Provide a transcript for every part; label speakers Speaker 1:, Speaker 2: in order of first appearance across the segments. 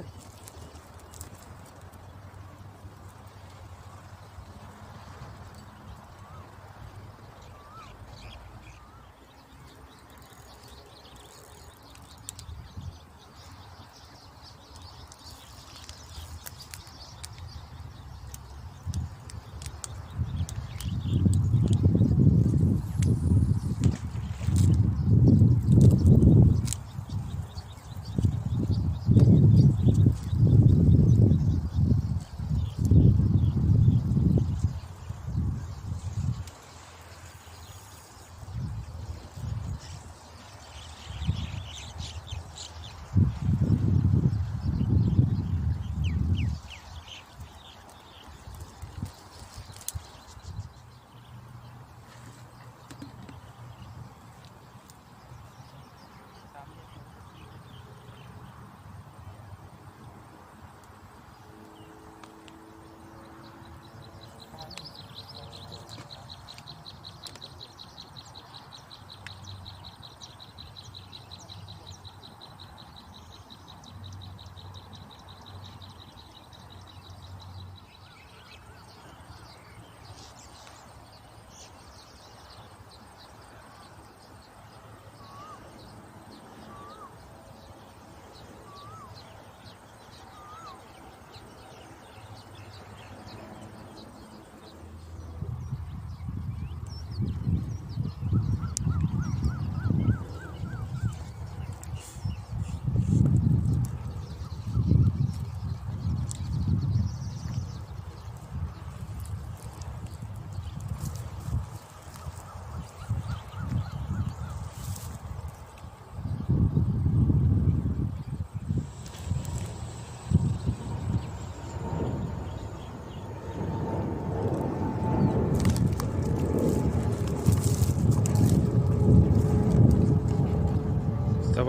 Speaker 1: ส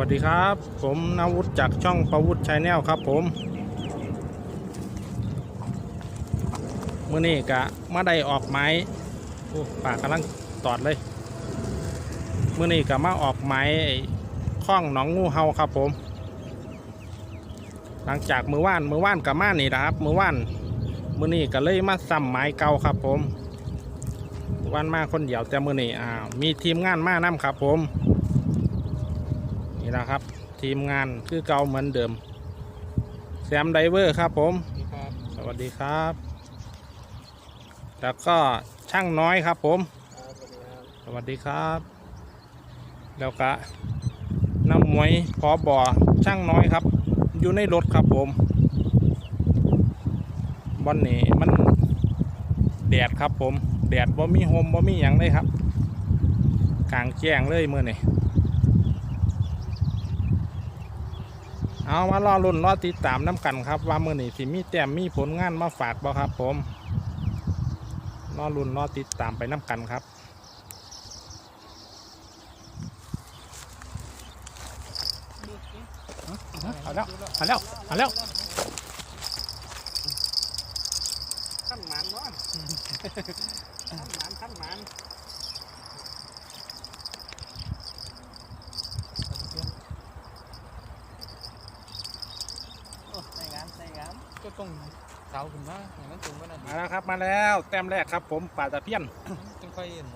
Speaker 1: วัสดีครับ ผมนาวุฒิจากช่องประวุฒิชาแนลครับผมเมื่อนี้กะมาได้ออกไม้โอ้ปากกำลังตอดเลยเมื่อนี้กะมาออกไม้ไอ้ข้องหนองงูเฮาครับผม หลังจากมือว่านมือว่านกับมานี่นะครับ มือว่านมือนี้ก็เลยมาซ้ำไม้เก่าครับผมว่านมาคนเดียวแต่มือนี้อ่ามีทีมงานมานํครับผม นี่นะครับ ทีมงานคือเก่าเหมือนเดิมแซมไดเวอร์ครับผม สวัสดีครับ แล้วก็ช่างน้อยครับผม
Speaker 2: สวัสดีครับ
Speaker 1: แล้วก็น้ำมวยพอบ่อช่างน้อยครับ อยู่ในรถครับผมบอนนี้มันแดดครับผม แดดบ่มีโฮมบ่มีหยังเลยครับ กลางแจ้งเลยเมื่อนี่ เอามารอรุ่นรอติดตามน้ำกันครับ ว่ามื่อนี้สิมีแต้มมีผลงานมาฝากบ่ครับ ผมรอรุ่นรอติดตามไปน้ำกันครับเอาแล้วเอาแล้วเอาแล้วขั้นหมานเนาะขั้นหมานขั้นหมาน
Speaker 2: ต้อง เท้าขึ้นมาอย่างนั้นตรงก็นั่น
Speaker 1: มาแล้วครับมาแล้วแต้มแรกครับผมป่าตะเพียน
Speaker 2: จึงค่อยเห็น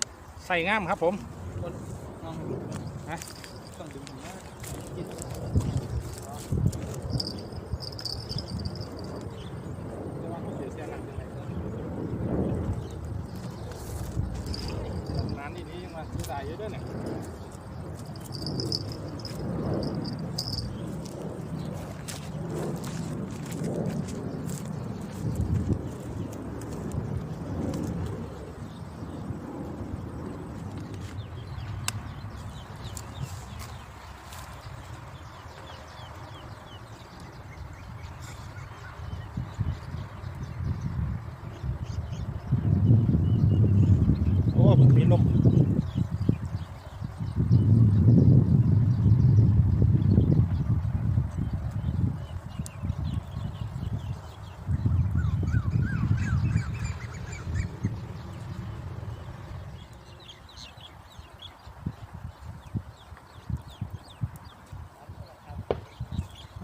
Speaker 1: ใส่งามครับผม
Speaker 2: คนน้อง
Speaker 1: ฮะ
Speaker 2: ต้องดึงขึ้นมา
Speaker 1: นานนี้ยังมาซื้อได้เยอะด้วยเนี่ยโอ้มันมีลม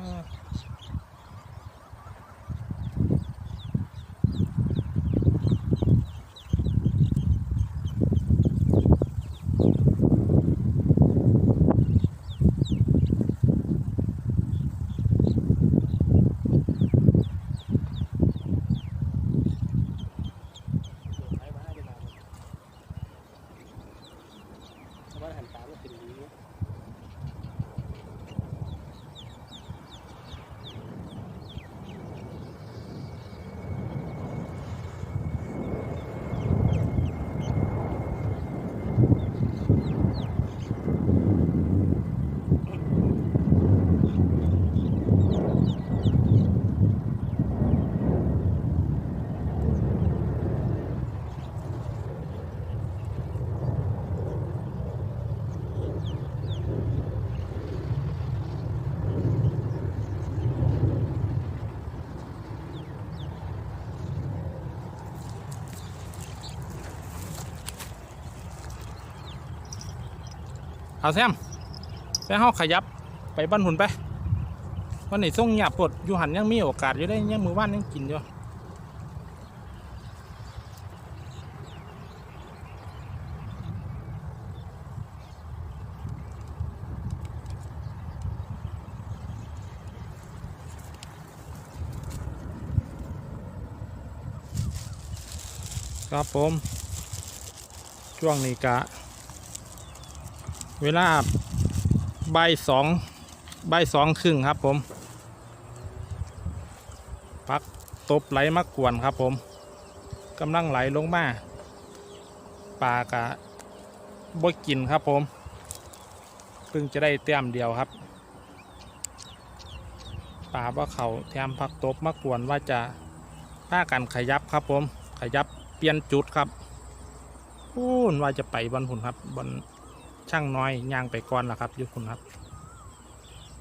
Speaker 1: เออ เอาแซมแซมเฮาขยับไปบ้านหุ่นไปวันนี้ส่งหยาบปวดอยู่หันยังมีโอกาสอยู่ได้ยังมือว่านยังกินอยู่ครับผม ช่วงนี้กะ เวลาใบสองใบสองครึ่งครับผมพักตบไหลมากวนครับผมกำลังไหลลงมาปลากะบ่กินครับผมเพิ่งจะได้เต็มเดียวครับปลาว่าเขาแถมพักตบมากวนว่าจะป้ากันขยับครับผมขยับเปลี่ยนจุดครับพูนว่าจะไปบนหุ่นครับบน ช่างน้อยย่างไปก่อนล่ะครับยุคุณครับ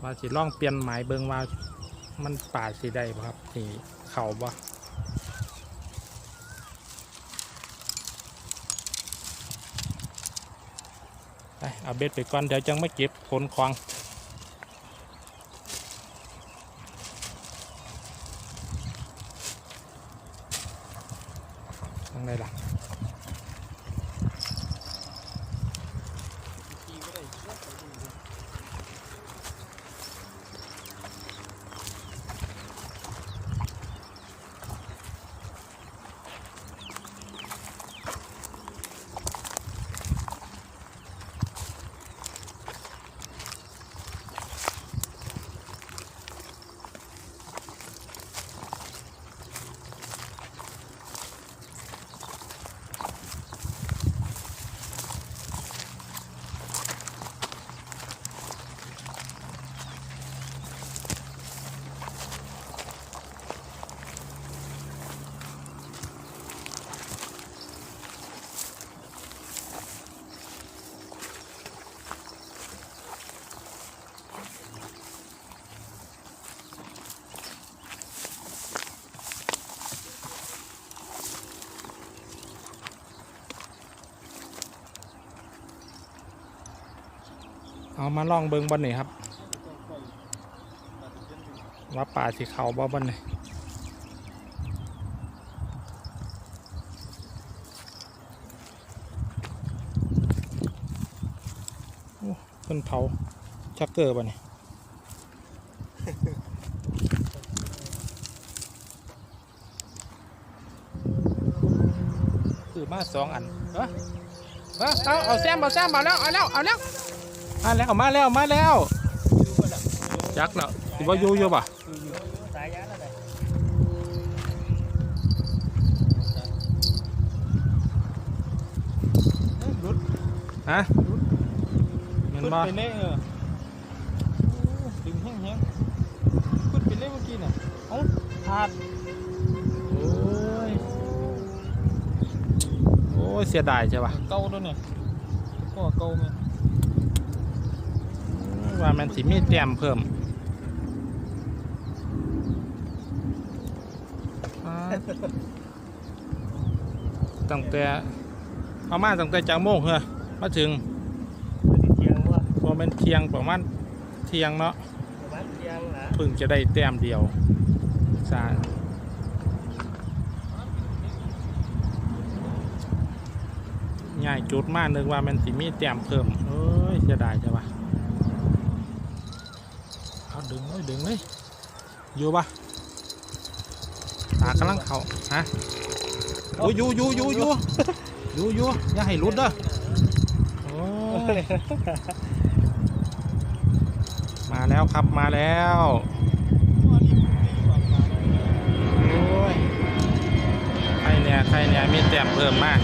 Speaker 1: ว่าสิล่องเปลี่ยนหมายเบิงว่ามันป่าสิได้บ่ครับนี่เข่าบ่ไปเอาเบ็ดไปก่อนเดี๋ยวจังไม่เก็บขนควาง เอามาล่องเบิงบนนี่ครับว่าป่าสีเขาบ่บนนี่เป็นเผาชักเกอร์บ่นี่คือมาสองอันเออเอาเอาแซมเอาแซมเอาแล้วเอาแล้วเอาแล้ว มาแล้วมาแล้วมาแล้วจักแล้วสิว่าอยู่อยู่ป่ะ
Speaker 2: สายยาอะไรรุด
Speaker 1: ฮะเงิน
Speaker 2: ขึ้น
Speaker 1: บ่
Speaker 2: ไปเล่เออโอ้ดึงแห้งๆขึ้นไปเล่เมื่อกี้น่ะเอ้าพลาด
Speaker 1: โอ้ยโอ้ยเสียดายใช่ป่ะ
Speaker 2: เก่าแล้วเนี่ยก็เก่าไหม
Speaker 1: ว่ามันสิมีแต้มเพิ่มอ่าตั้งแต่เอามาตั้งแต่จากโมงเหรอมาถึง
Speaker 2: เทียงว่า
Speaker 1: พอเป็นเที่ยงประมาณเที่ยงเนาะ
Speaker 2: ประมาณเทียงนะ
Speaker 1: เพิ่งจะได้แต้มเดียวสาง่ายจุดมากนึกว่ามันสิมีแต้มเพิ่มเอ้ยเสียดายใช่ปะเอาดึ งเลยดึงเลยอยู่ปะตากำลังเขาฮะโอ้ยอยู่อยู่อยู่อยู่อยู่อยู่อย่าให้หลุดเด้อโอ้ยมาแล้วครับมาแล้วโอ้ยใครเนี่ยใครเนี่ยมีแต้มเพิ่มมาก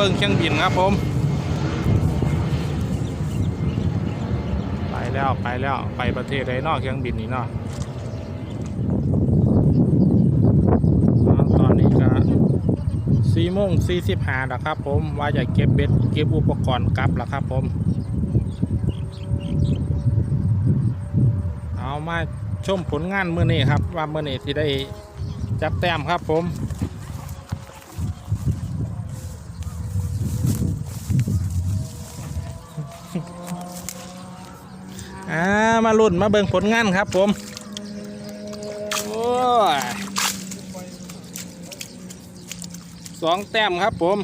Speaker 1: เบิ่งเครื่องบินครับผม ไปแล้วไปแล้วไปประเทศใดนอกเครื่องบินนี่เนาะอ้าวตอนนี้ก็สี่โมงสี่สิบห้าแล้วครับผมว่าจะเก็บเบ็ดเก็บอุปกรณ์กลับแล้วครับผม เอามาชมผลงานเมื้อนี้ครับ ว่าเมื้อนี้ที่ได้จับแต้มครับผม อ่ามาลุ่นมาเบิ่งผลงานครับผม โอ้ยสองแต้มครับผม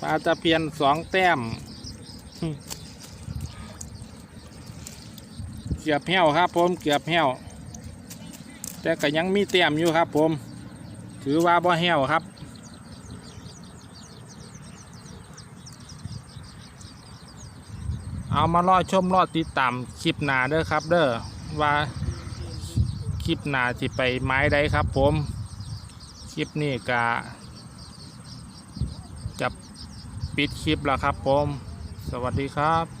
Speaker 1: ปลาตะเพียนสองแต้มเกือบแห้วครับผม เกือบแห้วแต่ก็ยังมีแต้มอยู่ครับผม ถือว่าบ่แห้วครับ เอามารอชมรอติดตามคลิปหนาเด้อครับ เด้อว่าคลิปหนาที่ไปไม้ใดครับ ผมคลิปนี้กะจะปิดคลิปแล้วครับ ผม สวัสดีครับ